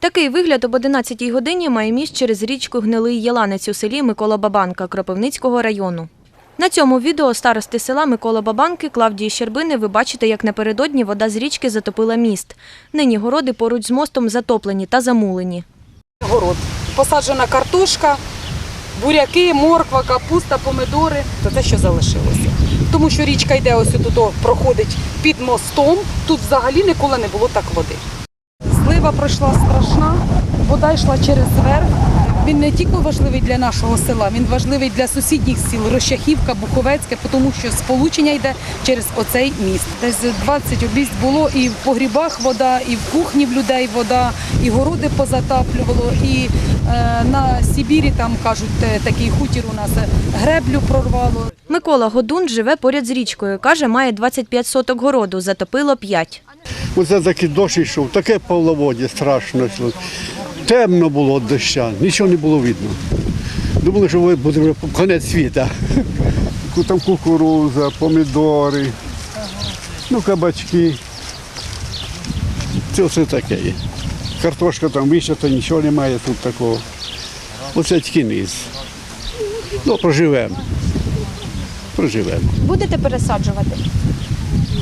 Такий вигляд об 11-й годині має міст через річку Гнилий Єланець у селі Микола Бабанка Кропивницького району. На цьому відео старости села Микола Бабанки Клавдії Щербини ви бачите, як напередодні вода з річки затопила міст. Нині городи поруч з мостом затоплені та замулені. город. Посаджена картошка, буряки, морква, капуста, помидори. Це те, що залишилося. Тому що річка йде ось тут, проходить під мостом. Тут взагалі ніколи не було так води. Злива пройшла страшна, вода йшла через верх. Він не тільки важливий для нашого села, він важливий для сусідніх сіл Рощахівка, Буховецьке, тому що сполучення йде через оцей міст. Десь 20 обість було і в погрібах вода, і в кухні в людей вода, і городи позатаплювало, і е, на Сибірі там кажуть, такий хутір у нас е, греблю прорвало. Микола Годун живе поряд з річкою. Каже, має 25 соток городу, затопило 5. Оце такий дощ йшов, таке половодя страшно. Темно було від доща, нічого не було видно. Думали, що буде вже кінець світа. Там кукуруза, помідори, ну, кабачки. Це все таке є. Картошка там вище, то нічого немає тут такого. Оце тільки низ. Ну, проживемо. Проживемо. Будете пересаджувати?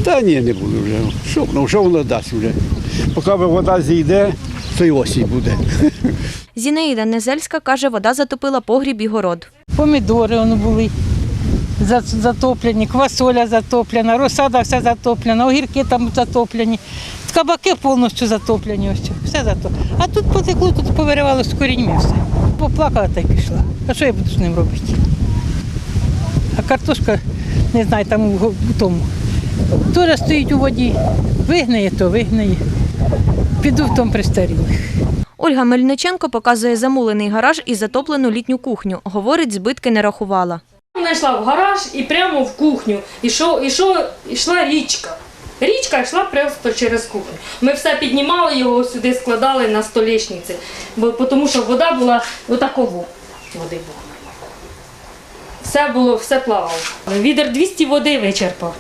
Та ні, не буду вже. Що, воно- що воно дасть вже? Поки вода зійде, то й осінь буде. Зінаїда Незельська каже, вода затопила погріб і город. Помідори воно були затоплені, квасоля затоплена, розсада вся затоплена, огірки там затоплені, кабаки повністю затоплені. Ось, все затоплено. А тут потекло, тут повиривало з коріньми все. Поплакала та й пішла. А що я буду з ним робити? А картошка, не знаю, там у тому. Теж стоїть у воді. Вигниє, то вигниє. Піду в тому пристарілих. Ольга Мельниченко показує замулений гараж і затоплену літню кухню. Говорить, збитки не рахувала. Вона йшла в гараж і прямо в кухню. Ішов, ішов, ішла річка. Річка йшла просто через кухню. Ми все піднімали його сюди, складали на столішниці, бо тому що вода була отаково. Води було. Все було, все плавало. Відер 200 води вичерпав.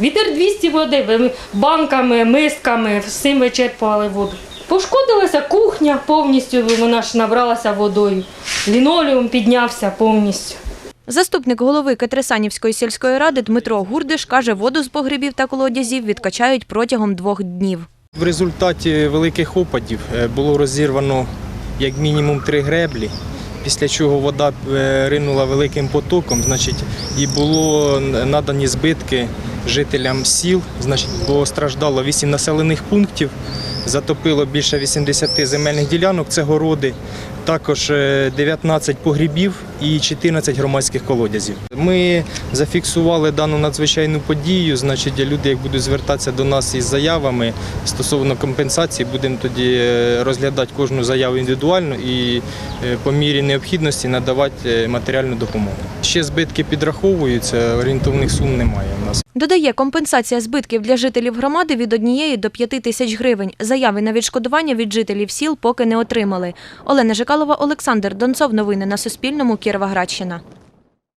Відер 200 води, банками, мисками, всім вичерпували воду. Пошкодилася кухня повністю, вона ж набралася водою. Лінолеум піднявся повністю. Заступник голови Катресанівської сільської ради Дмитро Гурдиш каже, воду з погребів та колодязів відкачають протягом двох днів. В результаті великих опадів е, було розірвано як мінімум три греблі, після чого вода е, ринула великим потоком, значить, і було надані збитки жителям сіл, значить, бо страждало 8 населених пунктів, затопило більше 80 земельних ділянок, це городи. Також е, 19 погрібів і 14 громадських колодязів. Ми зафіксували дану надзвичайну подію. Значить, люди, як будуть звертатися до нас із заявами стосовно компенсації, будемо тоді е, розглядати кожну заяву індивідуально і е, по мірі необхідності надавати е, матеріальну допомогу. Ще збитки підраховуються, орієнтовних сум немає в нас. Додає, компенсація збитків для жителів громади від однієї до п'яти тисяч гривень. Заяви на відшкодування від жителів сіл поки не отримали. Олена Жикалова, Олександр Донцов. Новини на Суспільному. Кіровоградщина.